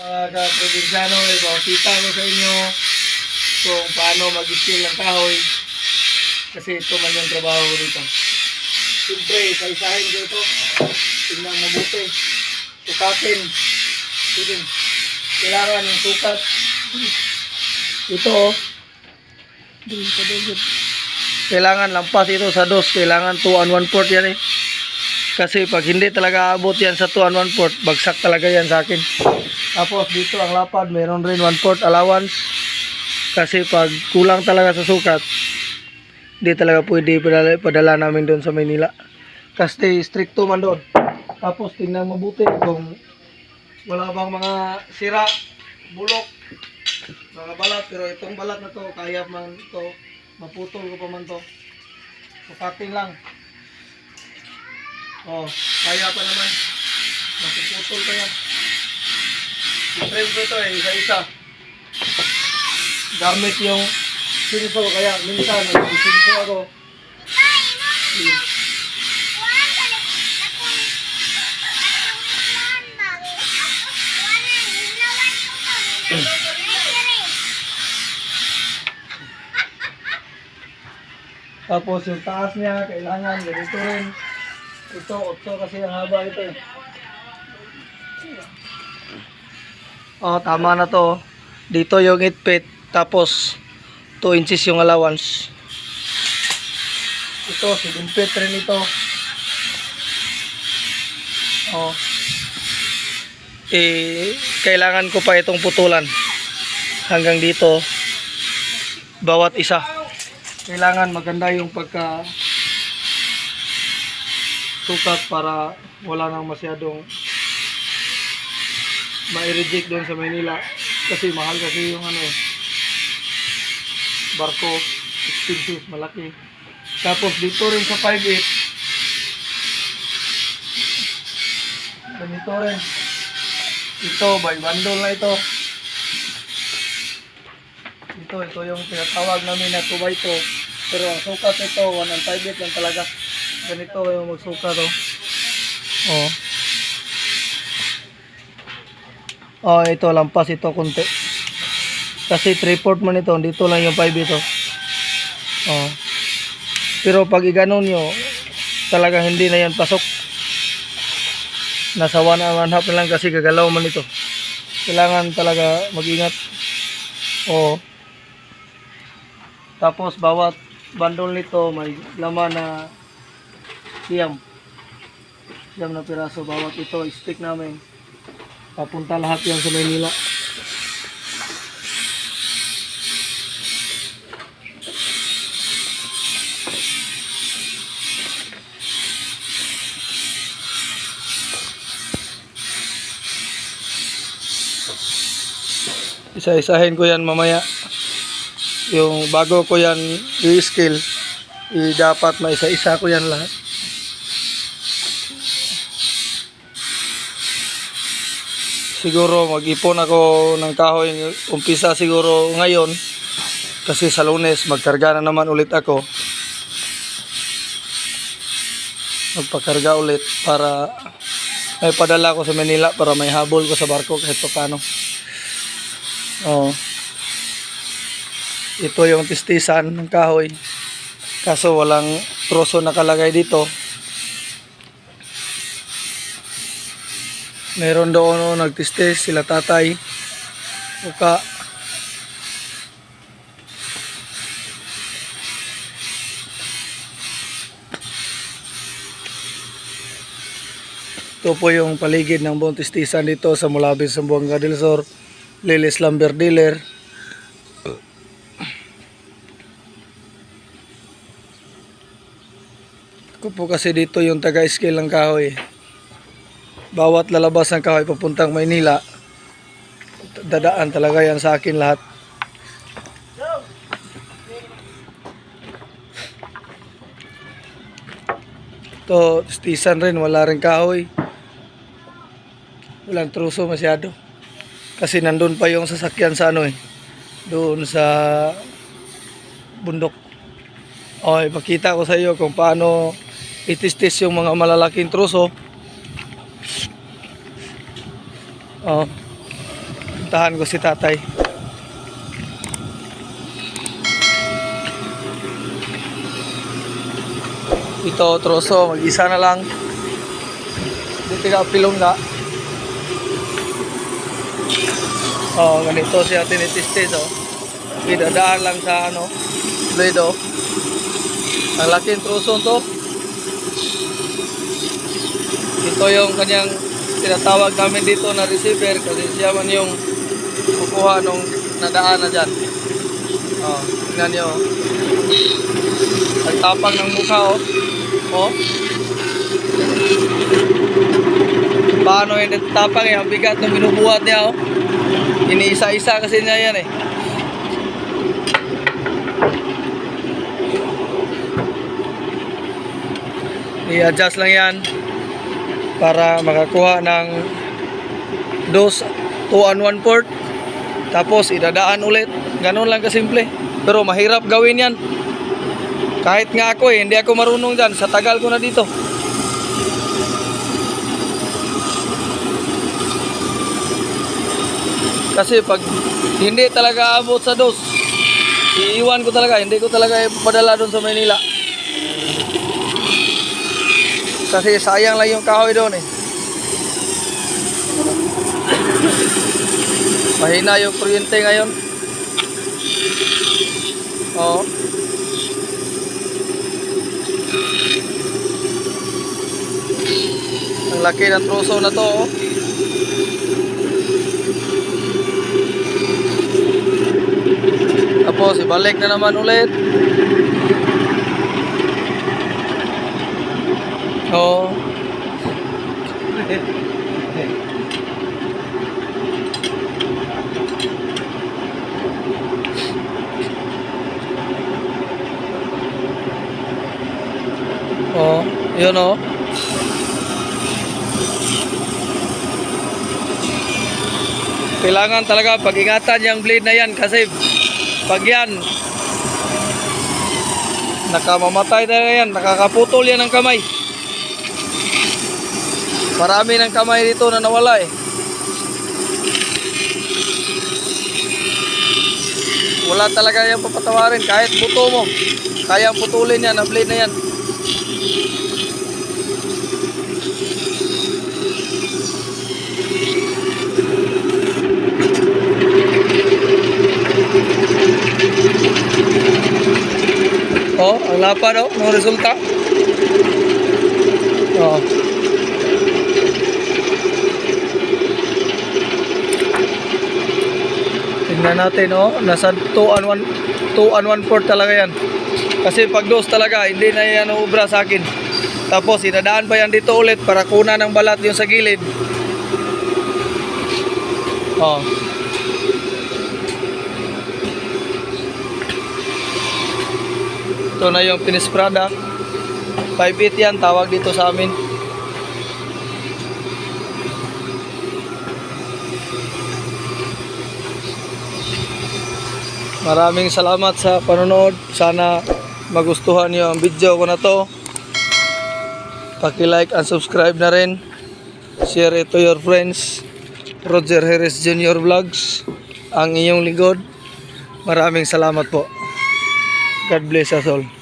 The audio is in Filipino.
Mga ka-probinsyano, ipakita ko sa inyo kung paano mag-skill ng kahoy. Kasi ito man yung trabaho dito. Siyempre, isa-isahin ko ito. Tingnan mabuti. Sukatin. Sige. Kailangan yung sukat. Ito oh. Kailangan lampas ito sa dos. Kailangan 2 and 1 port yan eh. Kasi pag hindi talaga abot yan sa 2 and 1 port, bagsak talaga yan sa akin. Tapos dito ang lapad, meron rin 1 port allowance. Kasi pag kulang talaga sa sukat, hindi talaga pwede padala, padala namin doon sa Maynila. Kasi stricto man doon. Tapos tingnan mabuti kung wala bang mga sira, bulok, mga balat. Pero itong balat na to, kaya man to, maputol ko pa man to. Sukatin lang. Oh, kaya pa naman. Mapuputol pa yan. Ko ito eh, isa-isa. Gamit yung sinso, kaya minsan nag-sinso ako. Tapos yung taas niya, kailangan ganito rin. Ito, 8 kasi ang haba ito eh. Oh, tama na to. Dito yung 8 feet, tapos 2 inches yung allowance. Ito, 7 feet rin ito. Oh. Eh, kailangan ko pa itong putulan. Hanggang dito, bawat isa. Kailangan maganda yung pagka sukat para wala nang masyadong ma-reject doon sa Maynila. Kasi mahal kasi yung ano eh, barko. Expensive malaki. Tapos dito rin sa 5'8 ganito rin. Ito by bundle na ito. Ito ito yung tinatawag namin na 2x2 pero ang sukat ito 1 and 5'8 lang talaga. Ganito yung magsukat oh. Oh Oh, ito lampas ito konti. Kasi 3 port man ito, dito lang yung 5 ito. Oh. Pero pag iganon nyo, talaga hindi na yan pasok. Nasa 1 and 1 half lang kasi gagalaw man ito. Kailangan talaga mag-ingat. Oh. Tapos bawat bundle nito may laman na siyam. Siyam na piraso. Bawat ito, stick namin. Papunta lahat yan sa Maynila. Isa-isahin ko yan mamaya. Yung bago ko yan i-skill, i dapat maisa-isa ko yan lahat. Siguro mag-ipon ako ng kahoy umpisa siguro ngayon. Kasi sa lunes magkarga na naman ulit ako. Magpakarga ulit para may padala ko sa Manila para may habol ko sa barko kahit paano oh. ito yung tistisan ng kahoy. Kaso walang troso nakalagay dito Meron doon no, nagtistes sila tatay. Uka. Ito po yung paligid ng buong tistisan dito sa Mulabis, Sambuanga del Sur, Lilis Lumber Dealer. Ako po kasi dito yung taga-scale ng kahoy bawat lalabas ng kahoy papuntang Maynila dadaan talaga yan sa akin lahat. To stisan rin wala rin kahoy. Walang truso masyado. Kasi nandun pa yung sasakyan sa ano eh doon sa bundok. Okay pakita ko sa iyo kung paano itistis yung mga malalaking truso Oh. puntahan ko si tatay. Ito, troso, mag-isa na lang. Dito ka, pilong ka. Oh, ganito siya tinitistis, oh. Idadaan lang sa, ano, blade, oh. Ang laking troso to. Ito yung kanyang tinatawag namin dito na receiver kasi siya man yung kukuha nung nadaan na dyan. Oh, tingnan nyo. oh. Nagtapang ng mukha, oh. Oh. Paano yung nagtapang eh? Ang bigat ng binubuhat niya, oh. Iniisa-isa kasi niya yan, eh. I-adjust lang yan para makakuha ng dos 2 and 1 port tapos idadaan ulit. Ganun lang kasimple. Pero mahirap gawin yan. Kahit nga ako eh hindi ako marunong dyan. Sa tagal ko na dito. Kasi pag hindi talaga abot sa dos iiwan ko talaga. Hindi ko talaga ipadala doon sa Manila kasi sayang lang yung kahoy doon eh. Mahina yung kuryente ngayon. Oo. Ang laki ng troso na to oh. Tapos ibalik na naman ulit. Oo. Oh, yun oh. Kailangan talaga pag-ingatan yung blade na yan kasi pag yan nakamamatay talaga yan, nakakaputol yan ng kamay. Marami ng kamay dito na nawala eh. Wala talaga yung papatawarin kahit buto mo. Kaya putulin yan ang blade na yan. Oh, ang lapad oh, mga resulta. Oh. Tingnan natin oh, nasa 2 and 1 2 and 1 fourth talaga yan. Kasi pag dos talaga, hindi na yan ubra sa akin. Tapos inadaan pa yan dito ulit para kuna ng balat yung sa gilid. Oh. Ito na yung finished product. 5 yan, tawag dito sa amin. Maraming salamat sa panonood. Sana magustuhan niyo ang video ko na to. Paki-like and subscribe na rin. Share it to your friends. Roger Harris Jr. Vlogs. Ang inyong lingkod. Maraming salamat po. God bless us all.